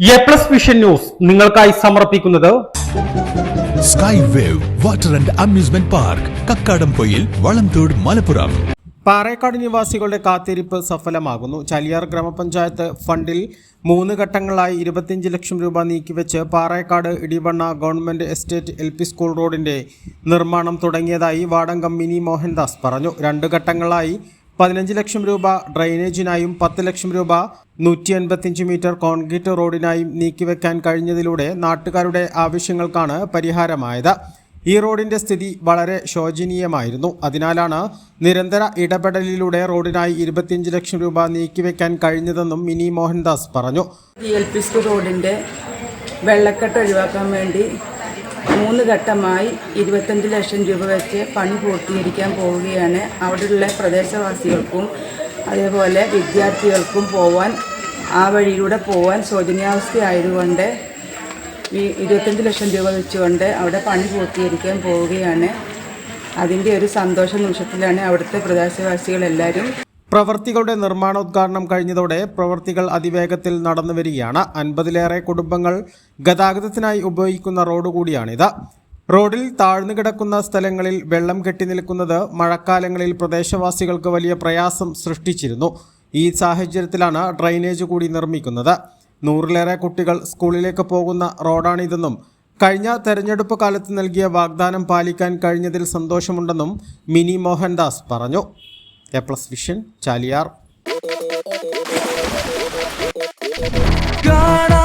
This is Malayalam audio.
എ പ്ലസ് വിഷൻ ന്യൂസ് നിങ്ങൾക്കായി സമർപ്പിക്കുന്നത് sky wave water and amusement park Kakkadampoyil Valamthode Malappuram Parekkad നിവാസികളുടെ കാത്തിരിപ്പ് സഫലമാകുന്നു. ചാലിയാർ ഗ്രാമപഞ്ചായത്ത് ഫണ്ടിൽ മൂന്ന് ഘട്ടങ്ങളായി ഇരുപത്തിയഞ്ച് ലക്ഷം രൂപ നീക്കിവെച്ച് Parekkad Idivanna government estate L P school റോഡിന്റെ നിർമ്മാണം തുടങ്ങിയതായി വാടങ്കം മിനി മോഹൻദാസ് പറഞ്ഞു. രണ്ട് ഘട്ടങ്ങളായി പതിനഞ്ച് ലക്ഷം രൂപ ഡ്രൈനേജിനായും പത്ത് ലക്ഷം രൂപ നൂറ്റി എൺപത്തിയഞ്ച് മീറ്റർ കോൺക്രീറ്റ് റോഡിനായും നീക്കിവെക്കാൻ കഴിഞ്ഞതിലൂടെ നാട്ടുകാരുടെ ആവശ്യങ്ങൾക്കാണ് പരിഹാരമായത്. ഈ റോഡിന്റെ സ്ഥിതി വളരെ ശോചനീയമായിരുന്നു. അതിനാലാണ് നിരന്തര ഇടപെടലിലൂടെ റോഡിനായി ഇരുപത്തിയഞ്ച് ലക്ഷം രൂപ നീക്കിവെക്കാൻ കഴിഞ്ഞതെന്നും മിനി മോഹൻദാസ് പറഞ്ഞു. എൽ പി സ്കൂൾ റോഡിന്റെ വെള്ളക്കെട്ട് ഒഴിവാക്കാൻ വേണ്ടി മൂന്ന് ഘട്ടമായി ഇരുപത്തഞ്ച് ലക്ഷം രൂപ വെച്ച് പണി പൂർത്തീകരിക്കാൻ പോവുകയാണ്. അവിടെയുള്ള പ്രദേശവാസികൾക്കും അതേപോലെ വിദ്യാർത്ഥികൾക്കും പോവാൻ ആ വഴിയിലൂടെ പോവാൻ ശോചനീയാവസ്ഥയായതുകൊണ്ട് ഇരുപത്തഞ്ച് ലക്ഷം രൂപ വെച്ചുകൊണ്ട് അവിടെ പണി പൂർത്തീകരിക്കാൻ പോവുകയാണ്. അതിന്റെ ഒരു സന്തോഷ നിമിഷത്തിലാണ് അവിടുത്തെ പ്രദേശവാസികളെല്ലാവരും പ്രവർത്തികളുടെ നിർമ്മാണോദ്ഘാടനം കഴിഞ്ഞതോടെ പ്രവർത്തികൾ അതിവേഗത്തിൽ നടന്നു വരികയാണ്. അൻപതിലേറെ കുടുംബങ്ങൾ ഗതാഗതത്തിനായി ഉപയോഗിക്കുന്ന റോഡ് കൂടിയാണിത്. റോഡിൽ താഴ്ന്നു കിടക്കുന്ന സ്ഥലങ്ങളിൽ വെള്ളം കെട്ടി നിൽക്കുന്നത് മഴക്കാലങ്ങളിൽ പ്രദേശവാസികൾക്ക് വലിയ പ്രയാസം സൃഷ്ടിച്ചിരുന്നു. ഈ സാഹചര്യത്തിലാണ് ഡ്രൈനേജ് കൂടി നിർമ്മിക്കുന്നത്. നൂറിലേറെ കുട്ടികൾ സ്കൂളിലേക്ക് പോകുന്ന റോഡാണിതെന്നും കഴിഞ്ഞ തെരഞ്ഞെടുപ്പ് കാലത്ത് നൽകിയ വാഗ്ദാനം പാലിക്കാൻ കഴിഞ്ഞതിൽ സന്തോഷമുണ്ടെന്നും മിനി മോഹൻദാസ് പറഞ്ഞു. A plus vision Chaliyar. കാണാ